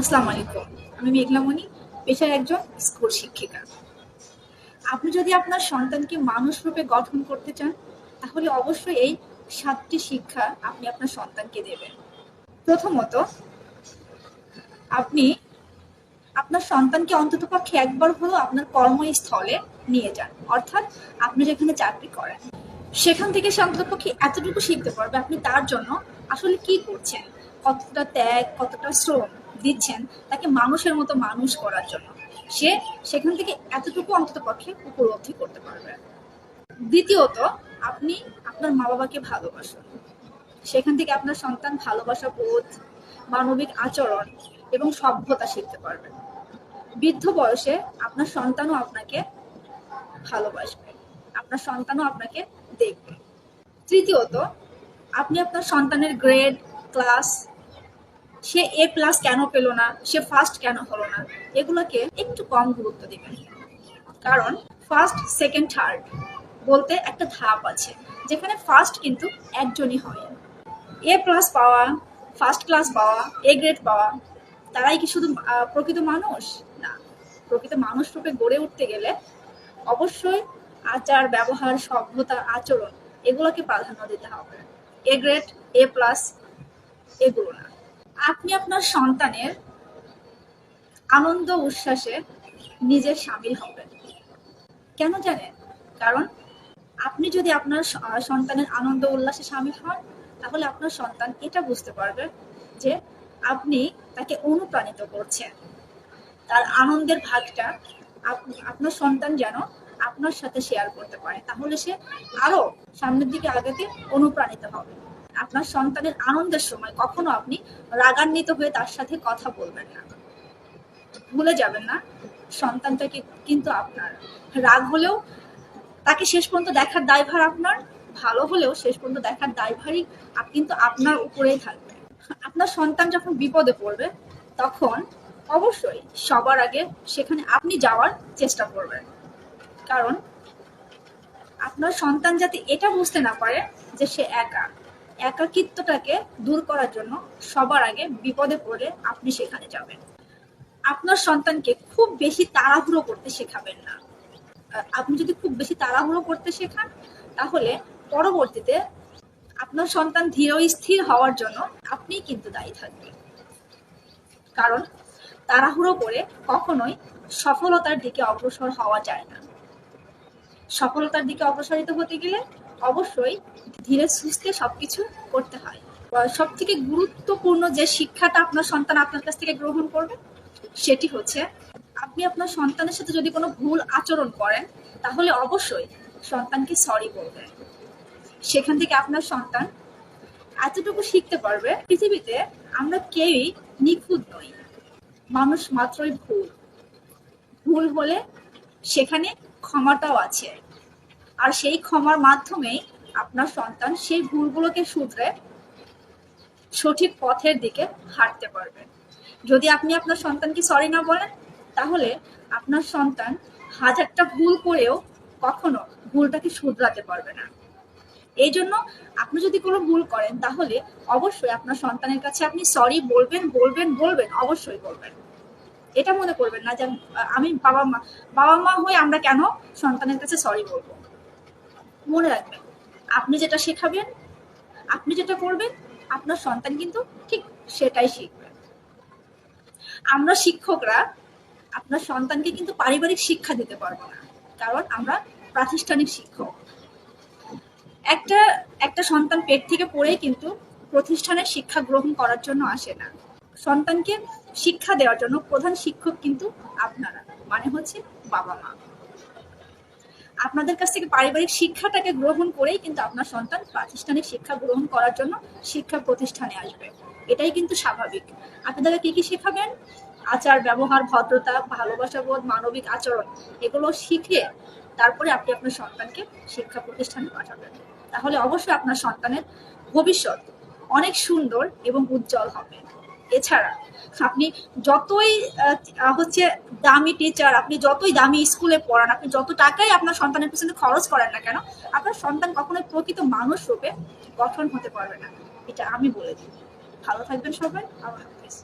আসসালামু আলাইকুম। আমি মেঘলামণি, পেশায় একজন স্কুল শিক্ষিকা। আপনি যদি আপনার সন্তানকে মানুষ রূপে গঠন করতে চান, তাহলে অবশ্যই এই সাতটি শিক্ষা আপনি আপনার সন্তানকে দেবেন। প্রথমত, আপনি আপনার সন্তানকে অন্ততপক্ষে একবার হলেও আপনার কর্মস্থলে নিয়ে যান। অর্থাৎ আপনি যেখানে চাকরি করেন, সেখান থেকে সে অন্ততপক্ষে এতটুকু শিখতে পারবে আপনি তার জন্য আসলে কি করছেন, কতটা ত্যাগ, কতটা শ্রম দিচ্ছেন তাকে মানুষের মতো মানুষ করার জন্য। সে সেখান থেকে এতটুকু অন্তত পক্ষে উপলব্ধি করতে পারবে। দ্বিতীয়ত, আপনি আপনার মা বাবাকে ভালোবাসুন। সেখান থেকে আপনার সন্তান ভালোবাসা বোধ, মানবিক আচরণ এবং সভ্যতা শিখতে পারবে। বৃদ্ধ বয়সে আপনার সন্তানও আপনাকে ভালোবাসবে, আপনার সন্তানও আপনাকে দেখবে। তৃতীয়ত, আপনি আপনার সন্তানের গ্রেড ক্লাস সে এ প্লাস কেন পেল না? সে ফার্স্ট কেন হলো না? এগুলোকে একটু কম গুরুত্ব দিবেন। কারণ ফার্স্ট সেকেন্ড থার্ড বলতে একটা ধাপ আছে, যেখানে ফার্স্ট কিন্তু একজনই হয়। এ প্লাস পাওয়া ফার্স্ট ক্লাস পাওয়া এ গ্রেড পাওয়া, তারাই কি শুধু প্রকৃত মানুষ? না। প্রকৃত মানুষ রূপে গড়ে উঠতে গেলে অবশ্যই আচার, ব্যবহার, সভ্যতা, আচরণ এগুলোকে প্রাধান্য দিতে হবে। এ গ্রেড এ প্লাস এগুলো না। আপনি আপনার সন্তানের আনন্দ উচ্ছ্বাসে নিজে সামিল হবেন। কেন জানেন? কারণ আপনি যদি আপনার সন্তানের আনন্দ উল্লাসে সামিল হন, তাহলে আপনার সন্তান এটা বুঝতে পারবে যে আপনি তাকে অনুপ্রাণিত করছেন। তার আনন্দের ভাগটা আপ- আপনার সন্তান যেন আপনার সাথে শেয়ার করতে পারে, তাহলে সে আরও সামনের দিকে আগাতে অনুপ্রাণিত হবে। আপনার সন্তানের আনন্দের সময় কখনো আপনি রাগান্বিত হয়ে তার সাথে কথা বলবেন না। ভুলে যাবেন না, সন্তানটাকে কিন্তু আপনার রাগ হলেও তাকে শেষ পর্যন্ত দেখার দায়ভার আপনার, ভালো হলেও শেষ পর্যন্ত দেখার দায়ভারই কিন্তু আপনার উপরেই থাকবে। আপনার সন্তান যখন বিপদে পড়বে, তখন অবশ্যই সবার আগে সেখানে আপনি যাওয়ার চেষ্টা করবেন। কারণ আপনার সন্তান যাতে এটা বুঝতে না পারে যে সে একা। একাকিত্বটাকে দূর করার জন্য সবার আগে বিপদে পড়লে আপনি সেখানে যাবেন। আপনার সন্তানকে খুব বেশি তাড়াহুড়ো করতে শেখাবেন না। আপনি যদি খুব বেশি তাড়াহুড়ো করতে শেখান, তাহলে পরবর্তীতে আপনার সন্তান ধীর স্থির হওয়ার জন্য আপনি কিন্তু দায়ী থাকবেন। কারণ তাড়াহুড়ো করে কখনোই সফলতার দিকে অগ্রসর হওয়া যায় না। সফলতার দিকে অগ্রসরিত হতে গেলে অবশ্যই ধীরে সুস্থে সবকিছু করতে হয়। সব থেকে গুরুত্বপূর্ণ যে শিক্ষাটা আপনার সন্তান আপনার কাছ থেকে গ্রহণ করবে, সেটি হচ্ছে আপনি আপনার সন্তানের সাথে যদি কোনো ভুল আচরণ করেন, তাহলে অবশ্যই সন্তানকে সরি বলবেন সেখান থেকে আপনার সন্তান এতটুকু শিখতে পারবে, পৃথিবীতে আমরা কেউই নিখুঁত নই। মানুষ মাত্রই ভুল। ভুল হলে সেখানে ক্ষমাটাও আছে। আর সেই ক্ষমার মাধ্যমেই আপনার সন্তান সেই ভুলগুলোকে শুধরে সঠিক পথের দিকে হাঁটতে পারবে। যদি আপনি আপনার সন্তানকে সরি না বলেন, তাহলে আপনার সন্তান হাজারটা ভুল করেও কখনো ভুলটাকে শুধরাতে পারবে না। এই জন্য আপনি যদি কোনো ভুল করেন, তাহলে অবশ্যই আপনার সন্তানের কাছে আপনি সরি বলবেন বলবেন বলবেন, অবশ্যই বলবেন। এটা মনে করবেন না যে আমি বাবা মা বাবা মা হয়ে আমরা কেন সন্তানের কাছে সরি বলব? মনে রাখবেন, আপনি যেটা শেখাবেন, আপনি যেটা করবেন, আপনার সন্তান কিন্তু ঠিক সেটাই শিখবে। আমরা শিক্ষকরা, আপনার সন্তানকে কিন্তু পারিবারিক শিক্ষা দিতে পারব না, কারণ আমরা প্রাতিষ্ঠানিক শিক্ষক। একটা একটা সন্তান পেট থেকে পড়েই কিন্তু প্রতিষ্ঠানের শিক্ষা গ্রহণ করার জন্য আসে না। সন্তানকে শিক্ষা দেওয়ার জন্য প্রধান শিক্ষক কিন্তু আপনারা মানে হচ্ছে বাবা মা। আপনাদের কাছ থেকে পারিবারিক শিক্ষাটাকে গ্রহণ করেই কিন্তু আপনার সন্তান প্রাতিষ্ঠানিক শিক্ষা গ্রহণ করার জন্য শিক্ষা প্রতিষ্ঠানে আসবে। এটাই কিন্তু স্বাভাবিক। আপনি তাকে কি কি শেখাবেন? আচার, ব্যবহার, ভদ্রতা, ভালোবাসা বোধ, মানবিক আচরণ, এগুলো শিখে তারপরে আপনি আপনার সন্তানকে শিক্ষা প্রতিষ্ঠানে পাঠাবেন। তাহলে অবশ্যই আপনার সন্তানের ভবিষ্যৎ অনেক সুন্দর এবং উজ্জ্বল হবে। এছাড়া আপনি যতই হচ্ছে দামি টিচার আপনি যতই দামি স্কুলে পড়ান, আপনি যত টাকাই আপনার সন্তানের পিছনে খরচ করেন না কেন, আপনার সন্তান কখনোই প্রকৃত মানুষ রূপে গঠন হতে পারবে না। এটা আমি বলে দিই। ভালো থাকবেন সবাই। আল্লাহ হাফেজ।